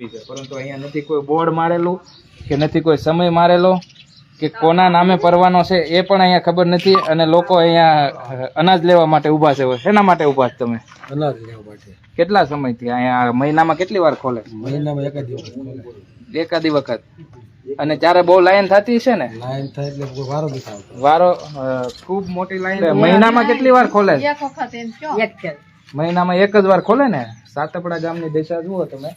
આવી છે? પરંતુ અહીંયા નથી કોઈ બોર્ડ મારેલું કે નથી કોઈ સમય મારેલો કે કોના નામે પરવાનો છે એ પણ અહીંયા ખબર નથી અને લોકો અહીંયા અનાજ લેવા માટે ઊભા છે. શેના માટે ઊભા છે તમે? અનાજ લેવા માટે. કેટલા સમયથી અહીંયા મહિનામાં કેટલી વાર ખોલે? મહિનામાં એક જ વખત એકાદી વખત? અને ત્યારે બહુ લાઈન થતી છે ને? લાઈન થાય એટલે વારો વારો ખૂબ મોટી લાઈન મહિનામાં કેટલી વાર ખોલે? એક વખત એમ કયો? એક મહિનામાં એક જ વાર ખોલે ને? સાતપડા ગામની દિશા જુઓ તમે.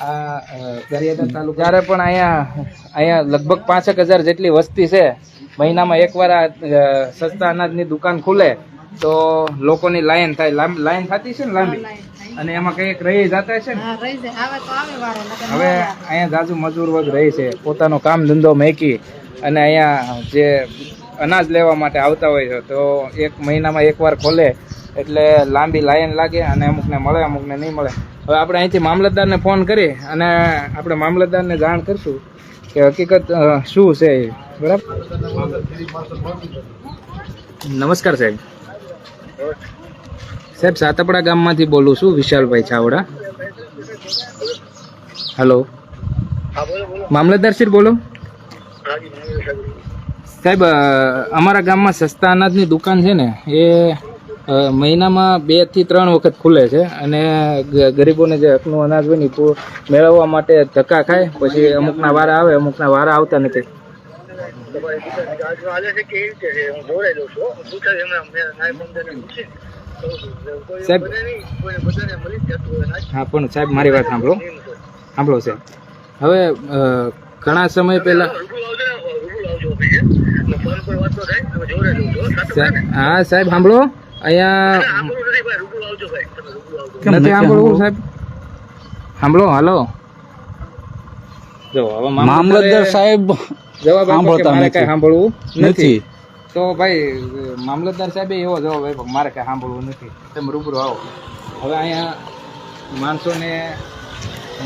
જ્યારે પણ અહીંયા અહીંયા લગભગ પાંચેક હજાર જેટલી વસ્તી છે. મહિનામાં એકવાર આ સસ્તા અનાજની દુકાન ખુલે તો લોકોની લાઈન થાય. લાંબ- લાઈન થતી છે ને લાંબી? અને એમાં કંઈક રહી જતા છે ને? હા રહી જાય. આવે તો આવે વારો નકર ન હવે અહીંયા જાજુ મજૂર વર્ગ રહી છે. પોતાનો કામ ધંધો મેકી અને અહીંયા જે અનાજ લેવા માટે આવતા હોય છે તો એક મહિનામાં એકવાર ખોલે. એટલે લાંબી લાઈન લાગે અને અમુકને મળે, અમુકને નહીં મળે. હવે આપણે અહીંથી મામલતદારને ફોન કરી અને આપણે મામલતદારને જાણ કરશું કે હકીકત શું છે એ. બરાબર? નમસ્કાર સાહેબ. સાહેબ, સાતપડા ગામમાંથી બોલું છું, વિશાલભાઈ છાવડા. હલો. મામલતદાર શ્રી બોલો. સાહેબ અમારા ગામમાં સસ્તા અનાજની દુકાન છે ને, એ મહિનામાં બેથી ત્રણ વખત ખુલે છે અને ગરીબોને જે હકનું અનાજ હોય ને મેળવવા માટે ધક્કા ખાય, પછી અમુકના વારા આવે, અમુકના વારા આવતા નથી. સાહેબ હા, પણ સાહેબ, મારી વાત સાંભળો. સાંભળો, સાહેબ. હવે ઘણા સમય પહેલા હા, સાહેબ, સાંભળો. અહીંયા નથી સાંભળવું સાહેબ? સાંભળો હાલો. જો હવે મામલતદાર સાહેબ જવાબ સાંભળતા મારે કઈ સાંભળવું નથી. નથી. તો ભાઈ મામલતદાર સાહેબે એવો જવાબ આપ્યો મારે કઈ સાંભળવું નથી. તમે રૂબરૂ આવો. હવે અહીંયા માણસોને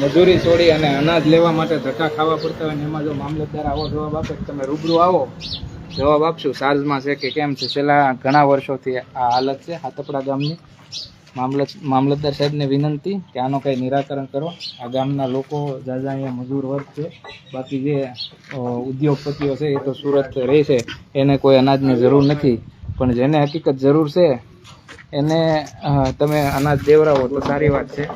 મજૂરી છોડી અને અનાજ લેવા માટે ધક્કા ખાવા પડતા હોય ને એમાં જો મામલતદાર આવો જવાબ આપે તમે રૂબરૂ આવો જવાબ આપશું. ચાર્જમાં છે કે કેમ છે? છેલ્લા ઘણા વર્ષોથી આ હાલત છે. હાથપડા ગામની મામલત મામલતદાર સાહેબને વિનંતી કે આનો કંઈ નિરાકરણ કરો. આ ગામના લોકો જાજા અહીંયા મજૂર વર્ગ છે. બાકી જે ઉદ્યોગપતિઓ છે એ તો સુરત રહે છે. એને કોઈ અનાજની જરૂર નથી. પણ જેને હકીકત જરૂર છે, એને તમે અનાજ દેવરાવો તો સારી વાત છે.